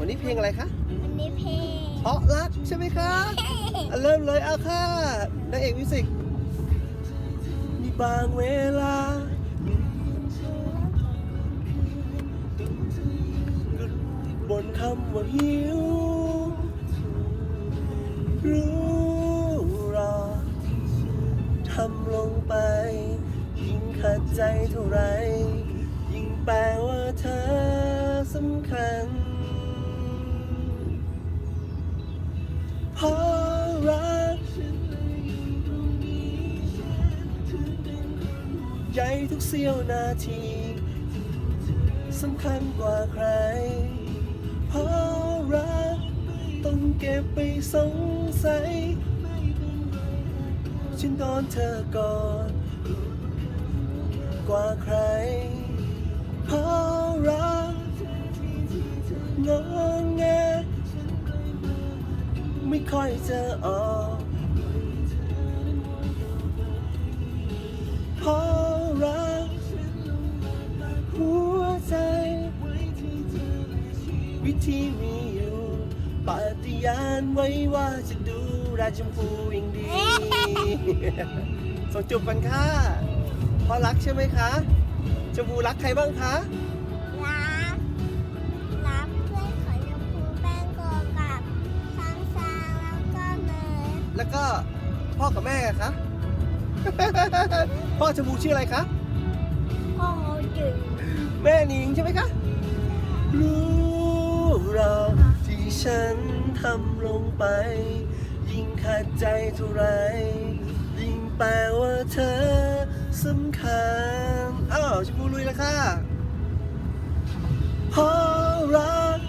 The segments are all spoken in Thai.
วันนี้เพลงอะไรคะ วันนี้เพลงเพราะรักใช่ไหมคะอะเริ่มเลยเอาค่ะนางเอกมิวสิกมีบางเวลา บนคำว่าหิว รู้รอทำลงไป ยิ่งขัดใจเท่าไร ยิ่งแปลว่าเธอสำคัญ ใหญ่ทุกเสี้ยวนาทีสำคัญกว่าใคร เพราะรักต้องเก็บไปสงสัยฉันโดนเธอก่อนกว่าใคร เพราะรักงองแงไม่ค่อยจะออก วิธีมีอยู่ปฏิญาณไว้ว่าจะดูราชมพูอย่างดี ส่งจูบกันค่ะเพราะรักใช่ไหมคะชมพูรักใครบ้างคะรักรักเพื่อนของชมพูแป้งโกกับซังซางแล้วก็เนยแล้วก็พ่อกับแม่อะคะ พ่อชมพูชื่ออะไรคะพ่อจืดแม่นิงใช่ไหมคะรู้ เราที่ฉันทำลงไป ยิ่งขัดใจเท่าไร ยิ่งแปลว่าเธอสำคัญอ้าวชมพูลุยแล้วค่ะเพราะรัก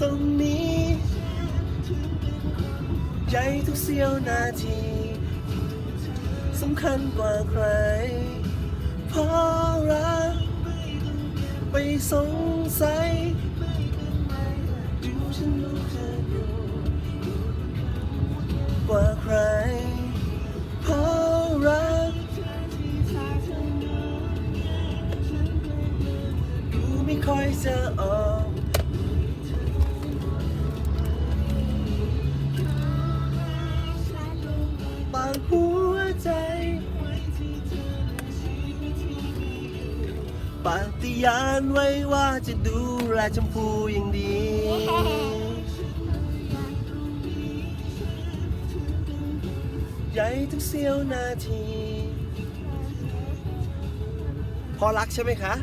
ตรงนี้ใหญ่ทุกเสี้ยวนาทีสำคัญกว่าใครเพราะรักไปสง คอยจะออกบางหัวใจปฏิญาณไว้ว่าจะดูแลชมพูอย่างดี ใหญ่ทุกเสี้ยวนาที พอรักใช่ไหมคะ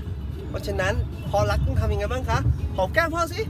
เพราะฉะนั้นพอรักต้องทำยังไงบ้างคะหอมแก้มพ่อสิ